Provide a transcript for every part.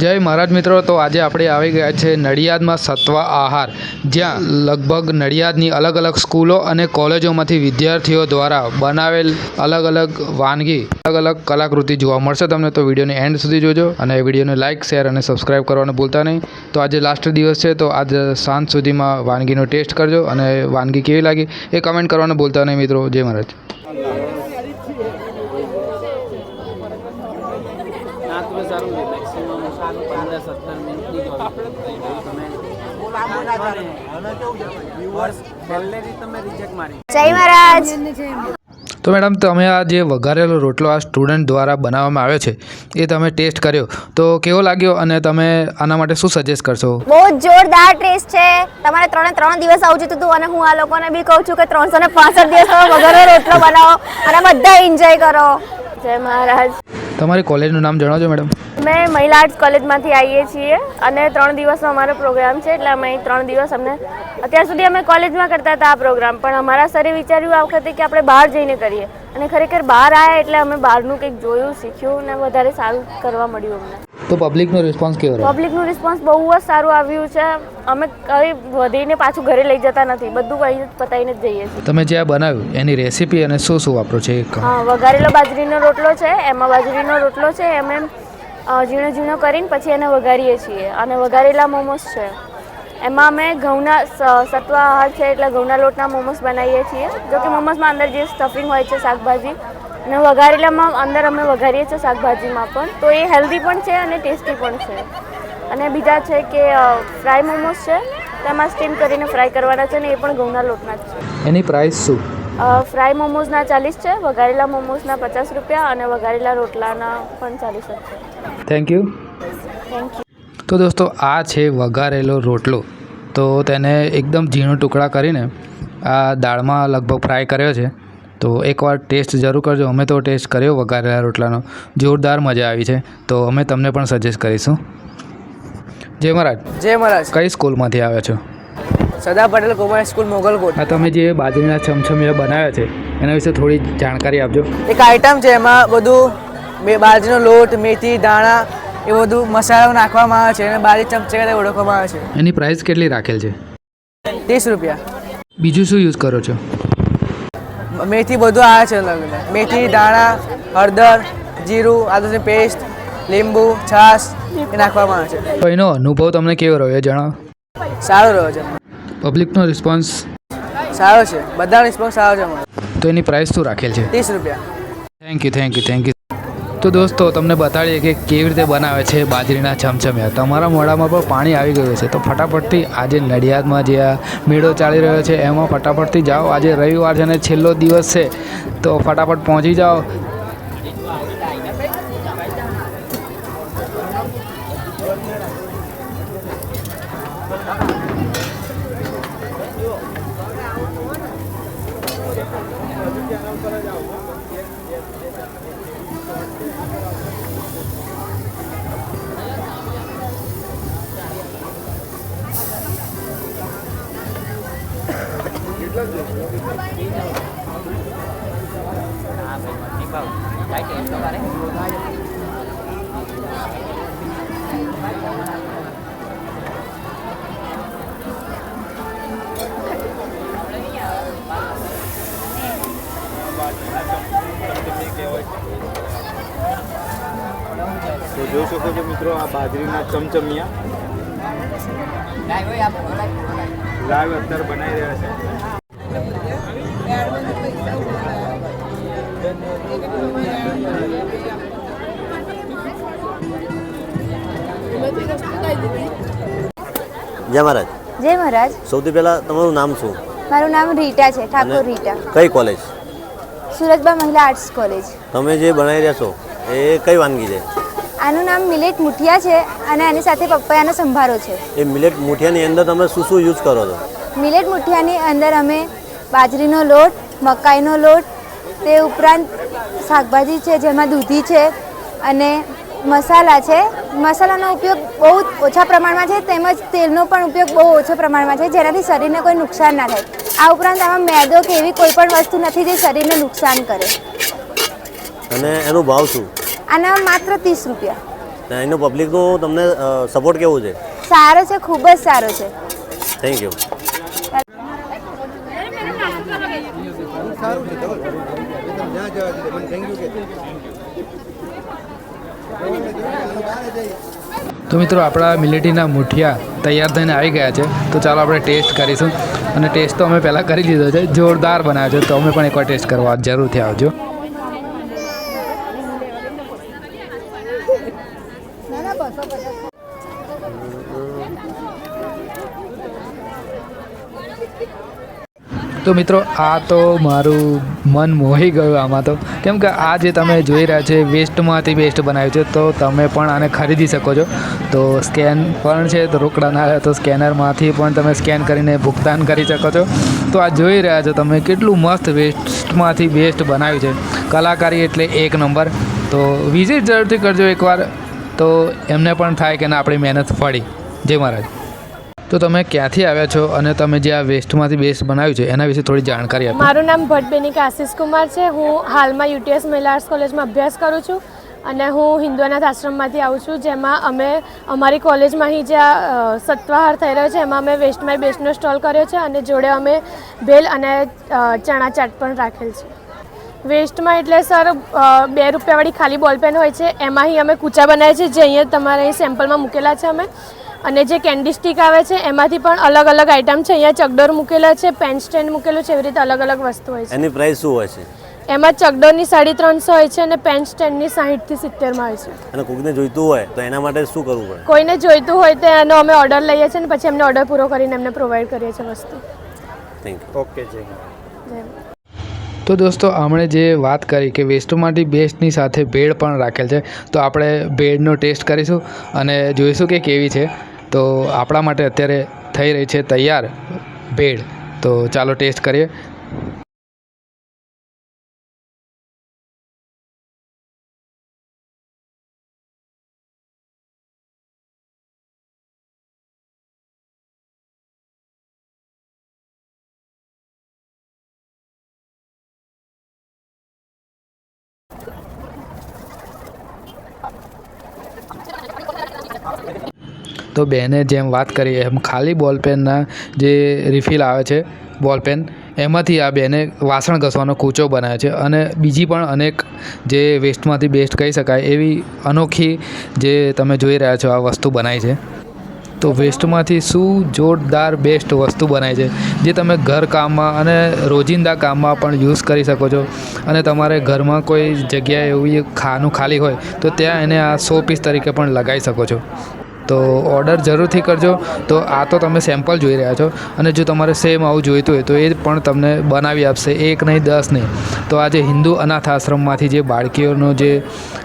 જય મહારાજ મિત્રો, તો આજે આપણે આવી ગયા છે નડિયાદમાં સત્વા આહાર. જ્યાં લગભગ નડિયાદની અલગ અલગ સ્કૂલો અને કોલેજોમાંથી વિદ્યાર્થીઓ દ્વારા બનાવેલ અલગ અલગ વાનગી, અલગ અલગ કલાકૃતિ જોવા મળશે. તમને તો વિડીયોને એન્ડ સુધી જોજો અને વિડીયોને લાઇક, શેર અને સબસ્ક્રાઈબ કરવાનું ભૂલતા નહીં. તો આજે લાસ્ટ દિવસ છે, તો આજ સાંજ સુધીમાં વાનગીનો ટેસ્ટ કરજો અને વાનગી કેવી લાગી એ કમેન્ટ કરવાનું ભૂલતા નહીં મિત્રો. જય મહારાજ નાતું સારું છે મેક્સિમમ સારું પંદર સત્તર મિનિટની જ તમે વ્યુઅર્સ પહેલેથી તમે રિજેક્ટ મારી જય મહારાજ. તો મેડમ તમે આ જે વઘારેલો રોટલો આ સ્ટુડન્ટ દ્વારા બનાવવામાં આવ્યો છે એ તમે ટેસ્ટ કર્યો. તો કેવો લાગ્યો અને તમે આના માટે શું સજેસ્ટ કરશો? બહુ જોરદાર ટેસ્ટ છે. તમારે ત્રણે ત્રણ દિવસ આવું જતું હતું અને હું આ લોકોને બી કહું છું કે ત્રણસો ને દિવસ તમે વઘારેલો રોટલો બનાવો અને બધા એન્જોય કરો. જય મહારાજ. તમારી કોલેજનું નામ જણાવજો મેડમ. અમે મહિલા આર્ટ્સ કોલેજમાંથી આવીએ છીએ અને ત્રણ દિવસનો અમારો પ્રોગ્રામ છે એટલે અમે ત્રણ દિવસ અમને અત્યાર સુધી અમે કોલેજમાં કરતા હતા આ પ્રોગ્રામ પણ અમારા સરે વિચાર્યું આ વખતે કે આપણે બહાર જઈને કરીએ. અને ખરેખર બહાર આવ્યા એટલે અમે બહારનું કંઈક જોયું શીખ્યું અને વધારે સારું કરવા મળ્યું અમને. તો પબ્લિકનો રિસ્પોન્સ કેવો રહ્યો? પબ્લિકનું રિસ્પોન્સ બહુ જ સારું આવ્યું છે. અમે કઈ વધીને પાછું ઘરે લઈ જતા નથી. બધું જ પતાવીને જ જઈએ છીએ. તમે જે આ બનાવ્યું એની રેસીપી અને શું શું વાપરો છે? હા વઘારેલો બાજરીનો રોટલો છે એમાં બાજરીનો રોટલો છે એમ એમ ઝીણો ઝીણો કરીને પછી એને વઘારીએ છીએ. અને વઘારેલા મોમોસ છે. એમાં અમે ઘઉંના સત્વ આહાર છે એટલે ઘઉંના લોટના મોમોસ બનાવીએ છીએ. જો કે મોમોસમાં અંદર જે સ્ટફિંગ હોય છે શાકભાજી અને વઘારેલામાં અંદર અમે વઘારીએ છીએ શાકભાજીમાં પણ. તો એ હેલ્ધી પણ છે અને ટેસ્ટી પણ છે. અને બીજા છે કે ફ્રાય મોમોસ છે તેમાં સ્ટીમ કરીને ફ્રાય કરવાના છે ને એ પણ ઘઉંના લોટના જ છે. એની પ્રાઇસ શું? ફ્રાય મોમોઝના ચાલીસ છે વઘારેલા મોમોઝના પચાસ રૂપિયા અને વઘારેલા રોટલાના પણ ચાલીસ છે. થેન્ક યુ થેન્ક યુ તો દોસ્તો આ છે વઘારેલો રોટલો. તો તેને એકદમ ઝીણો ટુકડા કરીને આ દાળમાં લગભગ ફ્રાય કર્યો છે. તો એકવાર ટેસ્ટ જરૂર કરજો. અમે તો ટેસ્ટ કર્યો વઘારેલા રોટલાનો. જોરદાર મજા આવી છે. તો અમે તમને પણ સજેસ્ટ કરીશું. જય મહારાજ. જય મહારાજ. કઈ સ્કૂલમાંથી આવ્યા છો? સદા પટેલ કોમર્સ સ્કૂલ મોગલકોટ. આ તમે જે બાજરીના છમછમિયા બનાવ્યા છે એના વિશે થોડી જાણકારી આપજો. એક આઈટમ છે એમાં બધું બે બાજરીનો લોટ મેથી દાણા એ બધું મસાલો નાખવામાં આવે છે અને બારી ચમચે કરીને ઓળખવામાં આવે છે. એની પ્રાઇસ કેટલી રાખેલ છે? ત્રીસ રૂપિયા. બીજું શું યુઝ કરો છો? મેથી બધું આવે છે અલગ મેથી દાણા હળદર જીરું આદુની પેસ્ટ લીંબુ છાશ એ નાખવામાં આવે છે. એનો અનુભવ તમને કેવો રહ્યો જણાવો. સારો રહ્યો છે. પબ્લિકનો રિસ્પોન્સ સારો છે. બધા રિસ્પોન્સ સારો છે તો એની પ્રાઇસ શું રાખેલ છે? ત્રીસ રૂપિયા. Thank you thank you thank you તો દોસ્તો, તમને બતાડીએ કે કેવી રીતે બનાવે છે બાજરીના છમછમિયા તમારા મોઢામાં પણ પાણી આવી ગયું છે. તો ફટાફટથી આજે નડિયાદમાં જે આ મેળો ચાલી રહ્યો છે, એમાં ફટાફટથી જાઓ. આજે રવિવાર છે અને છેલ્લો દિવસ છે. તો ફટાફટ પહોંચી જાઓ. તો જોઈ શકો છો મિત્રો આ બાજરીના ચમચમિયા. લાઈવ અત્યારે બનાવી રહ્યા છે. જય મહારાજ. જય મહારાજ. સૌથી પહેલાં તમારું નામ શું? મારું નામ રીટા છે ઠાકોર રીટા. કઈ કોલેજ? સુરતબા મહિલા આર્ટ્સ કોલેજ. તમે જે બનાવી રહ્યા છો એ કઈ વાનગી છે? આનું નામ મિલેટ મુઠિયા છે અને આની સાથે પપૈયાનો સંભારો છે. એ મિલેટ મુઠિયાની અંદર તમે શું શું યુઝ કરો છો? મિલેટ મુઠિયાની અંદર અમે બાજરીનો લોટ મકાઈનો લોટ તે ઉપરાંત શાકભાજી છે જેમાં દૂધી છે અને મસાલા છે. મસાલાનો ઉપયોગ બહુ ઓછા પ્રમાણમાં છે તેમજ તેલનો પણ ઉપયોગ બહુ ઓછો પ્રમાણમાં છે જેનાથી શરીરને કોઈ નુકસાન ના થાય. આ ઉપરાંત આમાં મેદો કે એવી કોઈ પણ વસ્તુ નથી જે શરીરને નુકસાન કરે. અને એનો ભાવ શું? આના માત્ર ત્રીસ રૂપિયા. અહીંનો પબ્લિકનો તમને સપોર્ટ કેવો છે? સારો છે ખૂબ જ સારો છે. થેન્ક યુ તો મિત્રો આપણા મિલેટીના મુઠિયા તૈયાર થઈને આવી ગયા છે. તો ચાલો આપણે ટેસ્ટ કરીશું. અને ટેસ્ટ તો અમે પહેલાં કરી લીધો છે. જોરદાર બનાવ્યો છે. તો અમે પણ એકવાર ટેસ્ટ કરવા જરૂરથી આવજો. તો મિત્રો, આ તો મારું મન મોહી ગયું આમાં તો. કેમ કે આ જે તમે જોઈ રહ્યા છે વેસ્ટમાંથી બેસ્ટ બનાવ્યું છે, તો તમે પણ આને ખરીદી શકો છો. તો સ્કેન પણ છે, તો રોકડા તો સ્કેનરમાંથી પણ તમે સ્કેન કરીને ભુગતાન કરી શકો છો. તો આ જોઈ રહ્યા છો તમે કેટલું મસ્ત વેસ્ટમાંથી બેસ્ટ બનાવ્યું છે. કલાકારી એટલે એક નંબર. તો વિઝિટ જરૂરથી કરજો એકવાર. તો એમને પણ થાય કે ના, આપણી મહેનત ફળી જય મહારાજ. તો તમે ક્યાંથી આવ્યા છો અને તમે જે આ વેસ્ટમાંથી બેસ્ટ બનાવ્યું છે, એના વિશે થોડી જાણકારી આપો. મારું નામ ભટ્ટબેનિકા આશિષ કુમાર છે. હું હાલમાં યુટીએસ મહિલા આર્ટ્સ કોલેજમાં અભ્યાસ કરું છું અને હું હિન્દુ અનાથ આશ્રમમાંથી આવું છું, જેમાં અમે અમારી કોલેજમાં અહીં જ્યાં સત્વાહાર થઈ રહ્યો છે, એમાં અમે વેસ્ટમાં બેસ્ટનો સ્ટોલ કર્યો છે અને જોડે અમે ભેલ અને ચણા ચાટ પણ રાખેલ છે. વેસ્ટમાં એટલે સર બે રૂપિયાવાળી ખાલી બોલપેન હોય છે, એમાં અહીં અમે કૂચા બનાવીએ છીએ, જે અહીંયા તમારે અહીં સેમ્પલમાં મૂકેલા છે અમે. અને જે કેન્ડી સ્ટિક આવે છે એમાંથી પણ અલગ અલગ આઇટમ છે. અહીંયા ચકડોર મૂકેલા છે પેન સ્ટેન્ડ મૂકેલું છે એવી રીતે અલગ અલગ વસ્તુ હોય છે. એની પ્રાઇસ શું હોય છે? એમાં ચકડોરની સાડી ત્રણસો હોય છે અને પેન સ્ટેન્ડની સાહીઠથી સિત્તેરમાં હોય છે. અને કોઈને જોઈતું હોય તો એના માટે શું કરવું પડે? કોઈને જોઈતું હોય તો એનો અમે ઓર્ડર લઈએ છીએ અને પછી એમને ઓર્ડર પૂરો કરીને એમને પ્રોવાઈડ કરીએ છીએ વસ્તુ. થેન્ક યુ ઓકે જય જેમ તો દોસ્તો આપણે જે વાત કરી કે વેસ્ટમાંથી બેસ્ટની સાથે ભેળ પણ રાખેલ છે તો આપણે ભેળનો ટેસ્ટ કરીશું અને જોઈશું કે કેવી છે. તો આપણા માટે અત્યારે થઈ રહી છે તૈયાર ભેળ. તો ચાલો ટેસ્ટ કરીએ. તો બેને જેમ વાત કરી, એમ ખાલી બોલપેનના જે રિફિલ આવે છે, બોલપેન, એમાંથી આ બેને વાસણ ઘસવાનો કૂચો બનાવ્યો છે. અને બીજી પણ અનેક જે વેસ્ટમાંથી બેસ્ટ કહી શકાય, એવી અનોખી જે તમે જોઈ રહ્યા છો, આ વસ્તુ બનાવી છે. તો વેસ્ટમાંથી શું જોરદાર બેસ્ટ વસ્તુ બનાવી છે, જે તમે ઘર કામમાં અને રોજિંદા કામમાં પણ યુઝ કરી શકો છો. અને તમારે ઘરમાં કોઈ જગ્યાએ એવી ખાનું ખાલી હોય, તો ત્યાં એને આ શો પીસ તરીકે પણ લગાવી શકો છો. તો ઓર્ડર જરૂરથી કરજો. તો આ તો તમે સેમ્પલ જોઈ રહ્યા છો. અને જો તમારે સેમ આવું જોઈતું હોય તો એ પણ તમને બનાવી આપશે. એક નહીં, દસ નહીં. તો આજે હિન્દુ અનાથ આશ્રમમાંથી જે બાળકીઓનું જે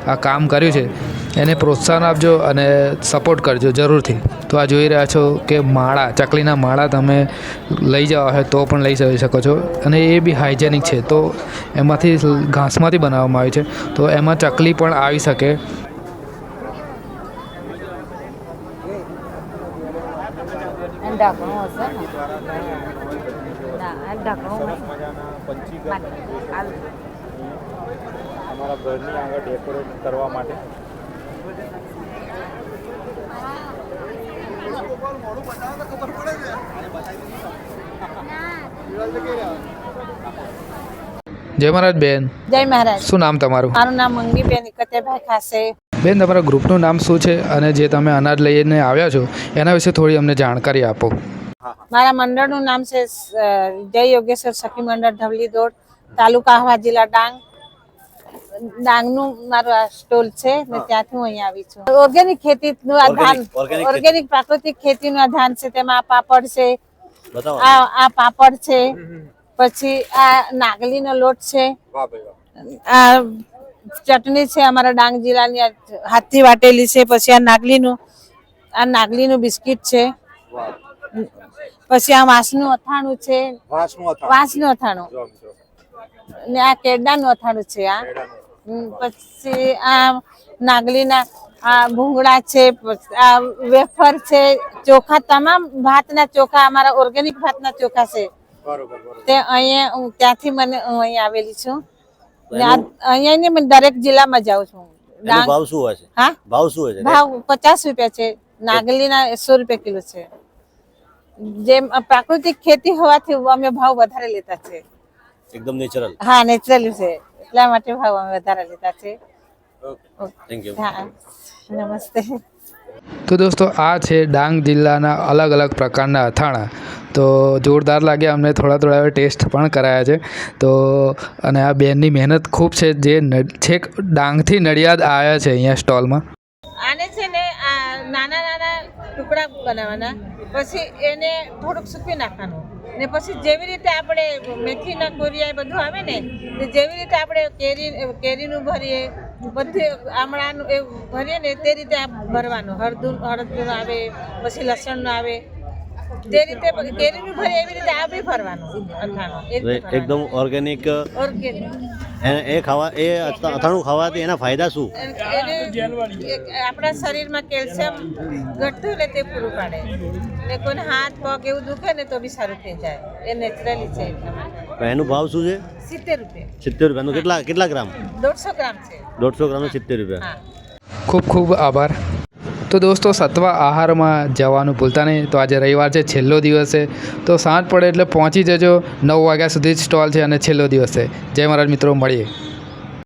આ કામ કર્યું છે, એને પ્રોત્સાહન આપજો અને સપોર્ટ કરજો જરૂરથી. તો આ જોઈ રહ્યા છો કે માળા, ચકલીના માળા તમે લઈ જવા હોય તો પણ લઈ જઈ શકો છો. અને એ બી હાઇજેનિક છે. તો એમાંથી ઘાસમાંથી બનાવવામાં આવે છે. તો એમાં ચકલી પણ આવી શકે. ઢાંકણું હશે ને? ના ઢાંકણું અમારા ઘરની આગળ ડેકોરેટ કરવા માટે. જય મહારાજ બેન. જય મહારાજ. શું નામ તમારું? મારું નામ મંગીબેન ઇકતેભાઈ ખાસે. બેન તમારા ગ્રુપનું નામ શું છે અને જે તમે અનાજ લઈને આવ્યા છો એના વિશે થોડી અમને જાણકારી આપો. મારા મંડળનું નામ છે જય યોગેશ્વર સખી મંડળ ધવલી દોડ તાલુકા હવા જિલ્લા ડાંગ. ડાંગનું મારું આ સ્ટોલ છે ને ત્યાંથી હું અહીંયા આવી છું. ઓર્ગેનિક ખેતીનું આ ધાન ઓર્ગેનિક પ્રાકૃતિક ખેતીનું આ ધાન છે તેમાં આ પાપડ છે આ આ પાપડ છે પછી આ નાગલીનો લોટ છે આ ચટણી છે અમારા ડાંગ જિલ્લાની આ હાથથી વાટેલી છે પછી આ નાગલીનું આ નાગલીનું બિસ્કિટ છે. પછી આ વાંસનું અથાણું છે. વાંસનું અથાણું. ને આ કેરડાનું અથાણું છે આ. પછી આ નાગલીના આ ભૂંગળા છે આ વેફર છે ચોખા તમામ ભાતના ચોખા અમારા ઓર્ગેનિક ભાતના ચોખા છે. તે અહીંયા હું ત્યાંથી મને હું અહીંયા આવેલી છું. અહીંયા ને મેં દરેક જિલ્લામાં જાઉં છું ડાંગ ભાવ શું હોય છે? હા? ભાવ શું હોય છે? ભાવ પચાસ રૂપિયા છે. નાગલીના સો રૂપિયા કિલો છે. જેમ પ્રાકૃતિક ખેતી હોવાથી અમે ભાવ વધારે લેતા છે. એકદમ નેચરલ હા નેચરલ છે. એટલા માટે ભાવ અમે વધારે લેતા છે. થેન્ક યુ હા. નમસ્તે. તો દોસ્તો, આ છે ડાંગ જિલ્લાના અલગ અલગ પ્રકારના અથાણા. તો જોરદાર લાગ્યા અમને, થોડા થોડા હવે ટેસ્ટ પણ કરાયા છે. તો, અને આ બેનની મહેનત ખૂબ છે, જે છેક ડાંગથી નડિયાદ આવ્યા છે અહીંયા સ્ટોલમાં. આને છે ને, આ નાના નાના ટુકડા બનાવવાના. પછી એને થોડુંક સૂકવી નાખવાનું. ને પછી જેવી રીતે આપણે મેથીના કોરિયા બધું આવે ને જેવી રીતે આપણે કેરી, કેરીનું ભરીએ બધે આમળાનું એ ભરીએ ને તે રીતે આ ભરવાનું. હળદું હળદનું આવે પછી લસણનું આવે. તે રીતે કેરીનું ભરીએ એવી રીતે આ બી ભરવાનું અથાણું. એકદમ ઓર્ગેનિક ઓર્ગેનિક એ ખાવા એ અથાણું ખાવાથી એના ફાયદા શું? આપણા શરીરમાં કેલ્શિયમ ઘટતું ને તે પૂરું પાડે. ને કોઈને હાથ પગ એવું દુખે ને તો બી સારું થઈ જાય. એ નેચરલી છે એટલા માટે એનું ભાવ શું છે? સિત્તેર રૂપિયા. સિત્તેર રૂપિયાનું કેટલા કેટલા ગ્રામ? દોઢસો ગ્રામ છે. દોઢસો ગ્રામનું સિત્તેર રૂપિયા. ખૂબ ખૂબ આભાર. તો દોસ્તો સત્વા આહારમાં જવાનું ભૂલતા નહીં. તો આજે રવિવાર છે છેલ્લો દિવસ છે. તો સાંજ પડે એટલે પહોંચી જજો. નવ વાગ્યા સુધી જ સ્ટોલ છે અને છેલ્લો દિવસ છે. જય મહારાજ મિત્રો મળીએ.